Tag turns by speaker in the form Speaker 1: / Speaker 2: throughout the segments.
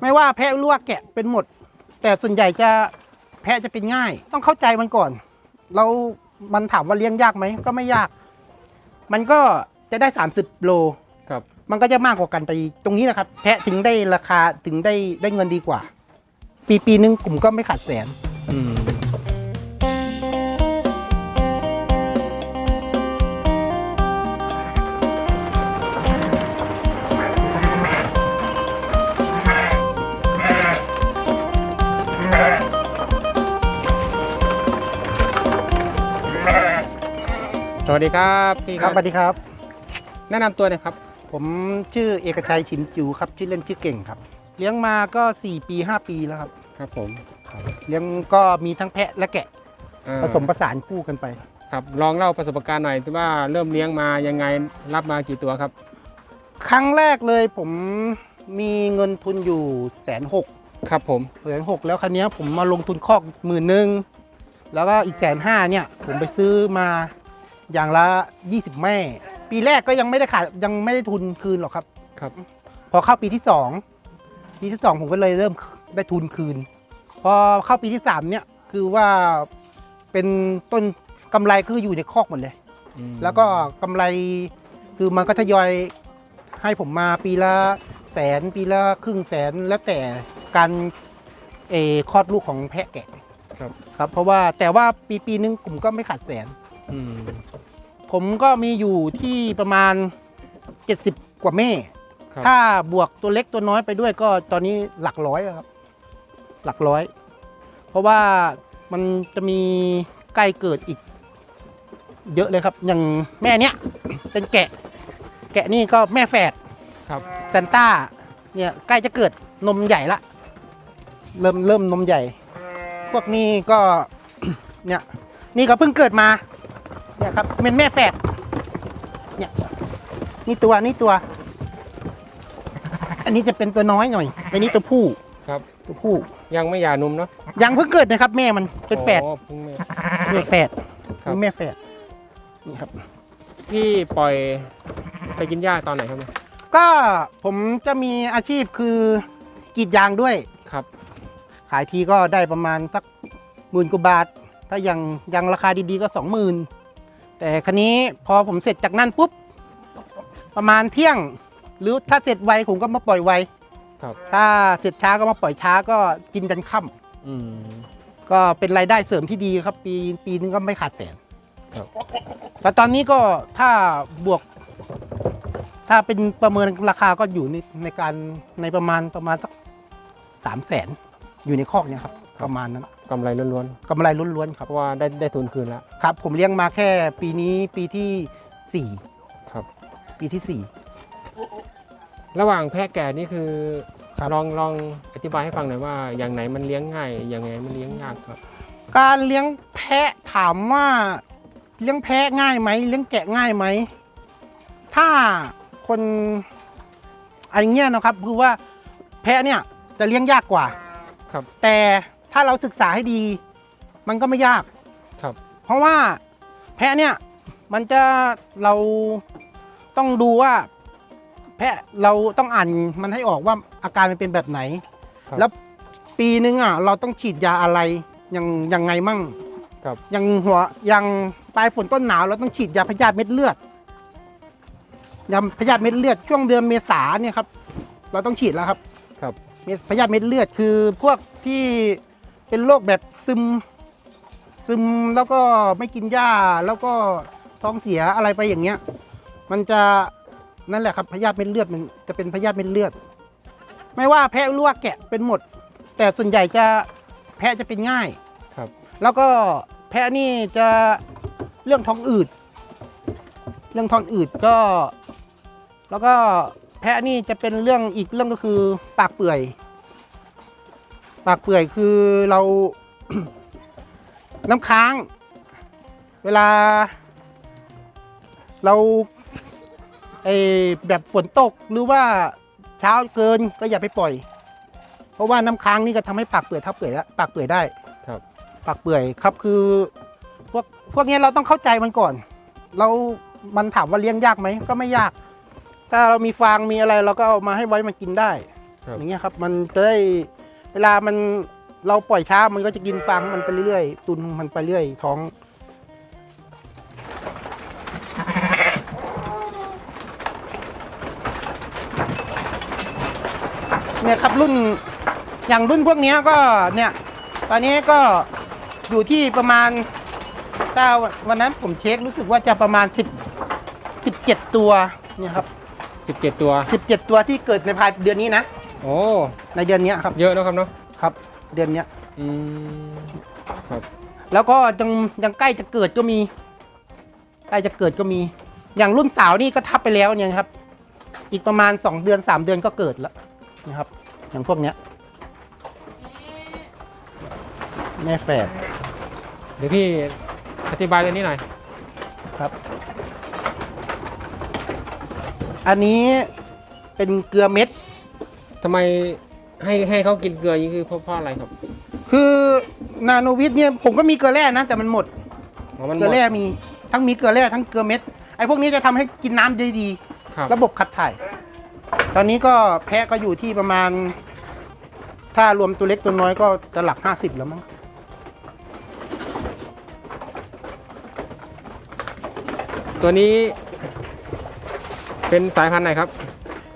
Speaker 1: ไม่ว่าแพะหรือว่าแกะเป็นหมด แต่ส่วนใหญ่จะแพะจะเป็นง่าย ต้องเข้าใจมันก่อน เรามันถามว่าเลี้ยงยากไหมก็ไม่ยาก มันก็จะได้ 30 โล
Speaker 2: ครับ
Speaker 1: มันก็จะมากกว่ากันไปตรงนี้นะครับ แพะถึงได้ราคาถึงได้ได้เงินดีกว่า ปีปีนึงกลุ่มก็ไม่ขาดแสน
Speaker 2: อืม วัสดีครับพี่
Speaker 1: ค
Speaker 2: ค
Speaker 1: รั
Speaker 2: รั
Speaker 1: บบสวัสดีครับ
Speaker 2: แนะนำตัวหน่อยครับ
Speaker 1: ผมชื่อเอกชัยฉิมจิ๋วครับชื่อเล่นชื่อเก่งครับ เลี้ยงมาก็ 4 ปี 5 ปีแล้วครับ
Speaker 2: ครับผม
Speaker 1: เลี้ยงก็มีทั้งแพะและแกะ
Speaker 2: อ่า
Speaker 1: ผสมผสานคู่กันไป
Speaker 2: ครับลองเล่าประสบการณ์หน่อยที่ว่าเริ่มเลี้ยงมายังไงรับมากี่ตัวครับ
Speaker 1: ครั้งแรกเลยผมมีเงินทุนอยู่แสนหก
Speaker 2: ครับผม
Speaker 1: แสนหกแล้วคันนี้ยผมมาลงทุนคอกหมื่นหนึ่งแล้วก็อีกแสนห้าเนี่ยผมไปซื้อมา อย่างละ 20 แม่ ปีแรกก็ยังไม่ได้ขาดยังไม่ได้ทุนคืนหรอกครับ
Speaker 2: ครับ
Speaker 1: พอเข้าปีที่สองปีที่สองผมก็เลยเริ่มได้ทุนคืน พอเข้าปีที่สามเนี่ยคือว่าเป็นต้นกำไรคืออยู่ในคอกหมดเลย
Speaker 2: อืม
Speaker 1: แล้วก็กำไรคือมันก็ทยอยให้ผมมาปีละแสนปีละครึ่งแสนแล้วแต่การเออคลอดลูกของแพะแกะ
Speaker 2: ครับ
Speaker 1: ครับ เพราะว่าแต่ว่าปีปีนึงผมก็ไม่ขาดแสน
Speaker 2: อืม
Speaker 1: ผมก็มีอยู่ที่ประมาณ 70 กว่าแม่
Speaker 2: ครับ
Speaker 1: ถ้าบวกตัวเล็กตัวน้อยไปด้วยก็ตอนนี้หลักร้อยแล้วครับ หลักร้อย เพราะว่ามันจะมีใกล้เกิดอีก เยอะเลยครับ อย่างแม่เนี้ย เป็นแกะ แกะนี่ก็แม่แฝด
Speaker 2: ครับ
Speaker 1: แซนต้าเนี่ยใกล้จะเกิดนมใหญ่ละ เริ่มเริ่มนมใหญ่ พวกนี้ก็ เนี่ย นี่ก็เพิ่งเกิดมา เนี่ยครับเป็นแม่แฝดเนี่ยนี่ตัวนี่ตัว อันนี้จะเป็นตัวน้อยหน่อยอันนี้ตัวผู้
Speaker 2: ครับ
Speaker 1: ตัวผู้
Speaker 2: ยังไม่หย่านมเนาะ
Speaker 1: ยังเพิ่งเกิดนะครับ แม่มันเป็นแฝด
Speaker 2: อ๋อเพิ่งแม่
Speaker 1: แม่แฝด
Speaker 2: ครับ
Speaker 1: แม่แฝดนี่ครับ
Speaker 2: พี่ปล่อยไปกินหญ้าตอนไหนครับเนี่ย
Speaker 1: ก็ผมจะมีอาชีพคือกรีดยางด้วย
Speaker 2: ครับ
Speaker 1: ขายทีก็ได้ประมาณสักหมื่นกว่าบาท ถ้ายังยังราคาดีๆก็สองหมื่น แต่คันนี้พอผมเสร็จจากนั่นปุ๊บ ประมาณเที่ยง หรือถ้าเสร็จไวผมก็มาปล่อยไว
Speaker 2: ครับ
Speaker 1: ถ้าเสร็จช้าก็มาปล่อยช้าก็กินจนค่ำ
Speaker 2: อืม
Speaker 1: ก็เป็นรายได้เสริมที่ดีครับ ปีปีนึงก็ไม่ขาดแสน
Speaker 2: ครับ
Speaker 1: แต่ตอนนี้ก็ถ้าบวก ถ้าเป็นประเมินราคาก็อยู่ในในการในประมาณประมาณสักสามแสนอยู่ในคอกเนี่ยครับ ประมาณนั้น
Speaker 2: กำไรล้วน
Speaker 1: กำไรล้วนๆค
Speaker 2: ๆ
Speaker 1: รับ
Speaker 2: เพราะว่าได้ได้ทุนคืนแล้ว
Speaker 1: ครับ ผมเลี้ยงมาแค่ปีนี้ปีที่สี่
Speaker 2: ครับ
Speaker 1: ปีที่สี่
Speaker 2: ระหว่างแพะแก่นี่คือ
Speaker 1: ครับ
Speaker 2: ลองลองอธิบายให้ฟังหน่อยว่า อย่างไหนมันเลี้ยงง่าย อย่างไงมันเลี้ยงยากครับ
Speaker 1: การเลี้ยงแพะถามว่าเลี้ยงแพะง่ายไหมเลี้ยงแกะง่ายไหม ถ้าคนอะไรเงี้ยนะครับคือว่าแพะเนี่ยจะเลี้ยงยากกว่า
Speaker 2: ครับ
Speaker 1: แต่ ถ้าเราศึกษาให้ดี มันก็ไม่ยาก
Speaker 2: ครับ
Speaker 1: เพราะว่าแพะเนี่ยมันจะเราต้องดูว่า แพะเราต้องอ่านมันให้ออกว่าอาการมันเป็นแบบไหน
Speaker 2: ครับ
Speaker 1: แล้วปีนึงอะเราต้องฉีดยาอะไรยังยังไงมั่ง
Speaker 2: ครับ
Speaker 1: อย่างหัวอย่างปลายฝนต้นหนาวเราต้องฉีดยาพยาธิเม็ดเลือดยาพยาธิเม็ดเลือดช่วงเดือนเมษาเนี่ยครับ เราต้องฉีดแล้วครับ
Speaker 2: ครับ
Speaker 1: เม็ดพยาธิเม็ดเลือดคือพวกที่ เป็นโรคแบบซึม ซึมแล้วก็ไม่กินหญ้าแล้วก็ท้องเสียอะไรไปอย่างเงี้ย มันจะนั่นแหละครับพยาธิเม็ดเลือดมันจะเป็นพยาธิเม็ดเลือด ไม่ว่าแพะหรือว่าแกะเป็นหมด แต่ส่วนใหญ่จะแพะจะเป็นง่าย
Speaker 2: ครับ
Speaker 1: แล้วก็แพะนี่จะเรื่องท้องอืด เรื่องท้องอืดก็ แล้วก็แพะนี่จะเป็นเรื่องอีกเรื่องก็คือปากเปื่อย ปากเปื่อยคือเรา น้ำค้าง เวลา เราไอแบบฝนตกหรือว่าเช้าเกินก็อย่าไปปล่อย เพราะว่าน้ำค้างนี่ก็ทำให้ปากเปื่อยทับเปื่อยแล้วปากเปื่อยได้
Speaker 2: ครับ
Speaker 1: ปากเปื่อยครับคือพวกพวกเนี้ยเราต้องเข้าใจมันก่อน เรา มันถามว่าเลี้ยงยากไหมก็ไม่ยาก ถ้าเรามีฟางมีอะไร เราก็เอามาให้ไว้มากินได้
Speaker 2: ครับ
Speaker 1: อย่างเงี้ยครับ มันจะได้ เวลามันเราปล่อยช้ามันก็จะกินฟางมันไปเรื่อยๆ ตุนมันไปเรื่อยท้อง เนี่ยครับรุ่นอย่างรุ่นพวกเนี้ยก็เนี่ยตอนนี้ก็อยู่ที่ประมาณถ้าวันนั้นผมเช็ครู้สึกว่าจะประมาณ 10 17 ตัวเนี่ยครับ
Speaker 2: 17 ตัว
Speaker 1: 17 ตัวที่เกิดในภายเดือนนี้นะ
Speaker 2: โอ้
Speaker 1: ในเดือนเนี้ยครับ
Speaker 2: เยอะนะครับเนาะ
Speaker 1: ครับ เดือนเนี้ย
Speaker 2: อืมครับ
Speaker 1: แล้วก็ยังยังใกล้จะเกิดก็มี ใกล้จะเกิดก็มี อย่างรุ่นสาวนี่ก็ทับไปแล้วเนี่ยครับ อีกประมาณ 2 เดือน 3 เดือนก็เกิดแล้วนะครับ อย่างพวกเนี้ยแม่แฝด
Speaker 2: เดี๋ยวพี่อธิบายตัวนี้หน่อย
Speaker 1: ครับ อันนี้เป็นเกลือเม็ด
Speaker 2: ทำไมให้ให้เขากินเกลืออย่างนี้คือเพราะเพราะอะไรครับ
Speaker 1: คือนาโนวิทเนี่ยผมก็มีเกลือแร่นะแต่มันหมด
Speaker 2: อ๋อมันห
Speaker 1: เก
Speaker 2: ม
Speaker 1: ลือ
Speaker 2: ด
Speaker 1: แร่มีทั้งมีเกลือแร่ทั้งเกลือเม็ดไอ้พวกนี้จะทำให้กินน้ำได้ดี
Speaker 2: ครับ
Speaker 1: ระบบขับถ่าย ตอนนี้ก็แพะก็อยู่ที่ประมาณ ถ้ารวมตัวเล็กตัวน้อยก็จะหลักห้าสิบแล้วมั้ง
Speaker 2: ตัวนี้ เป็นสายพันธุ์ไหนครับ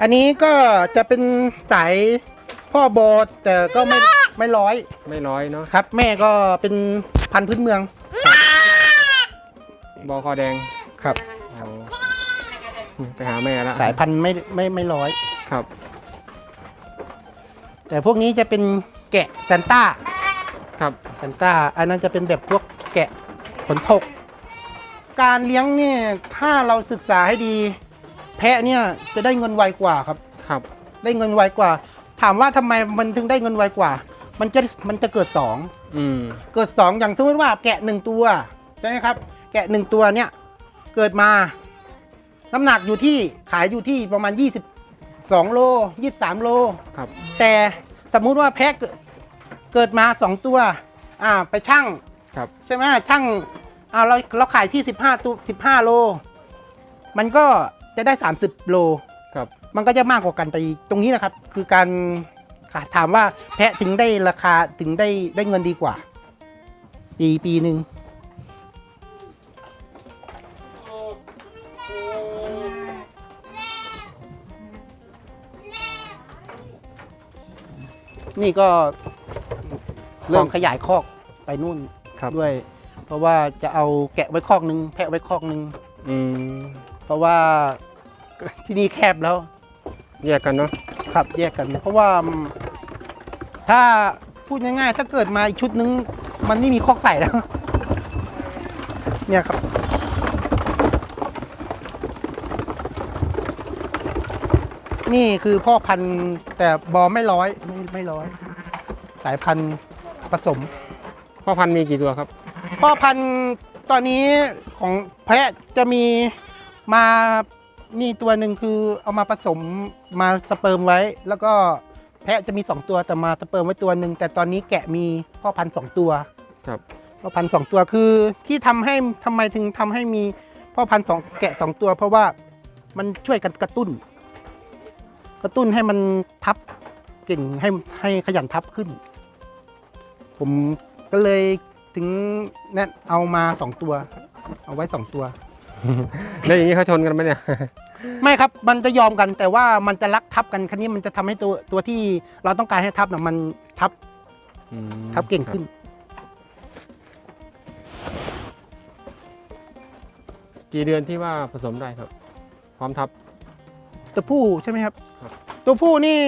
Speaker 1: อันนี้ก็จะเป็นสายพ่อบอดแต่ก็ไม่ไม่ร้อย
Speaker 2: ไม่ร้อยเนาะ
Speaker 1: ครับ แม่ก็เป็นพันธุ์พื้นเมือง
Speaker 2: บอคอแดง
Speaker 1: ครับ
Speaker 2: อ๋อไปหาแม่แล้ว
Speaker 1: สายพันธุ์ไม่ไม่ไม่ร้อย
Speaker 2: ครับ
Speaker 1: แต่พวกนี้จะเป็นแกะแซนต้า
Speaker 2: ครับ
Speaker 1: แซนต้าอันนั้นจะเป็นแบบพวกแกะขนทก การเลี้ยงเนี่ยถ้าเราศึกษาให้ดี แพะเนี่ยจะได้เงินไวกว่าครับ
Speaker 2: ครับ
Speaker 1: ได้เงินไวกว่า ถามว่าทำไมมันถึงได้เงินไวกว่า มันจะมันจะเกิดสอง
Speaker 2: อืม
Speaker 1: เกิดสองอย่างสมมติว่าแกะหนึ่งตัวใช่ไหมครับ แกะหนึ่งตัวเนี่ย เกิดมา น้ำหนักอยู่ที่ขายอยู่ที่ประมาณ22โล23โล
Speaker 2: ครับ
Speaker 1: แต่สมมุติว่าแพะเกิดเกิดมา2ตัว อ่า ไปชั่ง
Speaker 2: ครับ
Speaker 1: ใช่ไหมชั่งอ่าเราเราขายที่15ตัว15โล มันก็ จะได้ 30 โล
Speaker 2: ครับ
Speaker 1: มันก็จะมากกว่ากันไปอีกตรงนี้นะครับ คือการถามว่าแพะถึงได้ราคาถึงได้ได้เงินดีกว่า ปีปีหนึ่งนี่ก็เริ่มขยายคอกไปนู่น
Speaker 2: ครับ
Speaker 1: ด้วย เพราะว่าจะเอาแกะไว้คอกหนึ่งแพะไว้คอกหนึ่ง
Speaker 2: อืม
Speaker 1: เพราะว่าที่นี่แคบแล้ว
Speaker 2: แยกกันเนาะ
Speaker 1: ครับแยกกัน เพราะว่าถ้าพูดง่ายๆ ถ้าเกิดมาอีกชุดนึง มันไม่มีคอกใส่แล้ว เนี่ยครับ นี่คือพ่อพันธุ์แต่บอไม่ร้อยไม่ไม่ร้อย สายพันธุ์ผสม
Speaker 2: พ่อพันธุ์มีกี่ตัวครับ
Speaker 1: พ่อพันธุ์ตอนนี้ของแพะจะมี มานี่ตัวหนึ่งคือเอามาผสมมาสเปิร์มไว้ แล้วก็แพะจะมี 2 ตัวแต่มาสเปิร์มไว้ตัวหนึ่งแต่ตอนนี้แกะมีพ่อพันธุ์สองตัว
Speaker 2: ครับ
Speaker 1: พ่อพันธุ์สองตัวคือที่ทำให้ทำไมถึงทำให้มีพ่อพันธุ์สองแกะสองตัว เพราะว่ามันช่วยกันกระตุ้น กระตุ้นให้มันทับเก่งให้ให้ขยันทับขึ้น ผมก็เลยถึงแนะเอามาสองตัว เอาไว้สองตัว
Speaker 2: แล้วอย่างนี้เขาชนกันไหมเนี่ย
Speaker 1: ไม่ครับมันจะยอมกันแต่ว่ามันจะรักทับกันคันนี้มันจะทำให้ตัวตัวที่เราต้องการให้ทับนะมันทับ
Speaker 2: อืม
Speaker 1: ทับเก่งขึ้น
Speaker 2: กี่เดือนที่ว่าผสมได้ครับ พร้อมทับ
Speaker 1: ตัวผู้ใช่ไหมครับ
Speaker 2: ครับ
Speaker 1: ตัวผู้นี่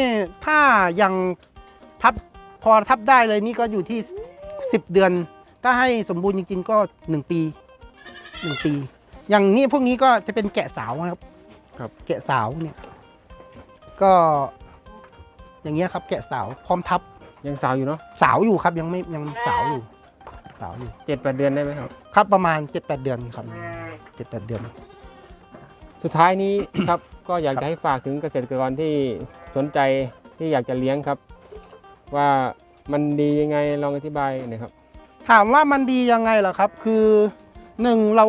Speaker 1: ถ้ายังทับพอทับได้เลยนี่ก็อยู่ที่ 10 เดือน ถ้าให้สมบูรณ์จริงๆก็ 1 ปี 1 ปี อย่างนี้พวกนี้ก็จะเป็นแกะสาวนะครับ
Speaker 2: ครับ
Speaker 1: แกะสาวเนี่ย ก็ อย่างเงี้ยครับ แกะสาวพร้อมทับ
Speaker 2: ยังสาวอยู่เนาะ
Speaker 1: สาวอยู่ครับ ยังไม่ยังสาวอยู่ สาวอยู่
Speaker 2: เจ็ดแปดเดือนได้ไหมครับ
Speaker 1: ครับประมาณ7-8เดือนครับ7-8เดือน
Speaker 2: สุดท้ายนี้ ครับก็อยาก
Speaker 1: ครับ
Speaker 2: จะให้ฝากถึงเกษตรกรที่สนใจที่อยากจะเลี้ยงครับ ว่ามันดียังไงลองอธิบายหน่อยครับ
Speaker 1: ถามว่ามันดียังไงล่ะครับ คือหนึ่งเรา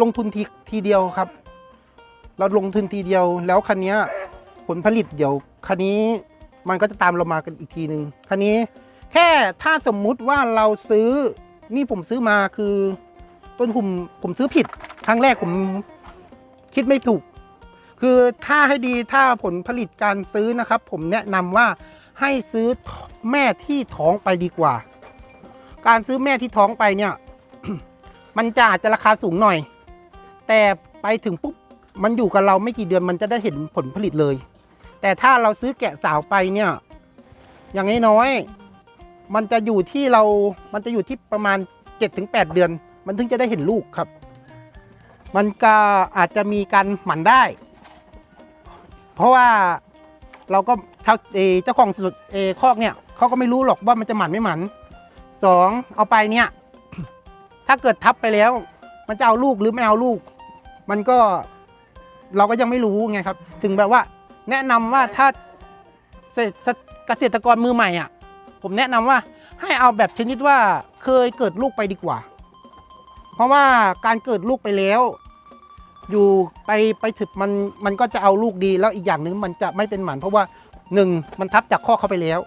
Speaker 1: ลงทุนทีทีเดียวครับ เราลงทุนทีเดียว แล้วคันนี้ผลผลิตเดี๋ยวคันนี้มันก็จะตามเรามากันอีกทีหนึ่งคันนี้แค่ถ้าสมมุติว่าเราซื้อนี่ผมซื้อมาคือ ต้นทุนผมซื้อผิด ครั้งแรกผมคิดไม่ถูก คือถ้าให้ดีถ้าผลผลิตการซื้อนะครับ ผมแนะนำว่าให้ซื้อแม่ที่ท้องไปดีกว่า การซื้อแม่ที่ท้องไปเนี่ย มันจะอาจจะราคาสูงหน่อย แต่ไปถึงปุ๊บมันอยู่กับเราไม่กี่เดือนมันจะได้เห็นผลผลิตเลย แต่ถ้าเราซื้อแกะสาวไปเนี่ย อย่างน้อยๆมันจะอยู่ที่เรา มันจะอยู่ที่ประมาณ 7-8 เดือน มันถึงจะได้เห็นลูกครับ มันก็อาจจะมีการหมันได้ เพราะว่าเราก็ชาวเจ้าของสุดเออคอกเนี่ยเขาก็ไม่รู้หรอกว่ามันจะหมันไม่หมันสองเอาไปเนี่ย ถ้าเกิดทับไปแล้ว มันจะเอาลูกหรือไม่เอาลูก มันก็เราก็ยังไม่รู้ไงครับ ถึงแบบว่าแนะนำว่าถ้าเกษตรกรมือใหม่อะ ผมแนะนำว่าให้เอาแบบชนิดว่าเคยเกิดลูกไปดีกว่า เพราะว่าการเกิดลูกไปแล้ว อยู่ไปไปถึงมันมันก็จะเอาลูกดีแล้วอีกอย่างหนึ่งมันจะไม่เป็นหมัน เพราะว่าหนึ่งมันทับจากข้อเข้าไปแล้ว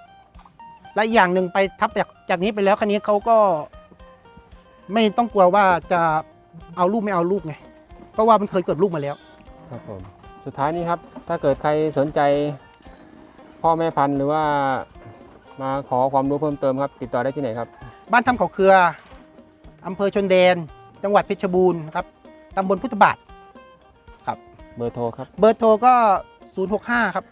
Speaker 1: และอีกอย่างหนึ่งไปทับจากจากนี้ไปแล้วคันนี้เขาก็ ไม่ต้องกลัวว่าจะเอาลูกไม่เอาลูกไง เพราะว่ามันเคยเกิดลูกมาแล้ว
Speaker 2: ครับผมสุดท้ายนี้ครับ ถ้าเกิดใครสนใจ พ่อแม่พันธุ์หรือว่ามาขอความรู้เพิ่มเติมครับ ติดต่อได้ที่ไหนครับ
Speaker 1: บ้านทำเขาเครืออำเภอชนแดน จังหวัดเพชรบูรณ์ครับตำบลพุทธบาท
Speaker 2: เบอร์โทรครับ
Speaker 1: เบอร์โทรก็ 065 ครับ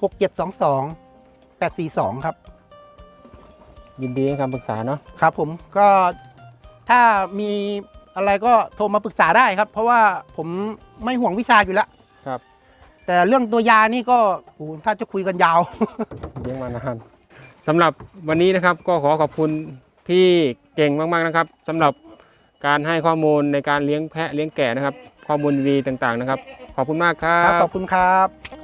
Speaker 1: 6722 842 ครับ
Speaker 2: ยินดีให้คำปรึกษาเนาะ
Speaker 1: ครับผมก็ถ้ามี อะไรก็โทรมาปรึกษาได้ครับ เพราะว่าผมไม่ห่วงวิชาอยู่แล้ว
Speaker 2: ครับ
Speaker 1: แต่เรื่องตัวยานี่ก็โอ้โหถ้าจะคุยกันยาว
Speaker 2: เลี้ยงมานานสำหรับวันนี้นะครับก็ขอขอบคุณพี่เก่งมากๆนะครับสำหรับการให้ข้อมูลในการเลี้ยงแพะเลี้ยงแกะนะครับ ข้อมูลดีๆต่างๆนะครับ ขอบคุณมากครั
Speaker 1: ครับ
Speaker 2: บ
Speaker 1: ขอบคุณครับ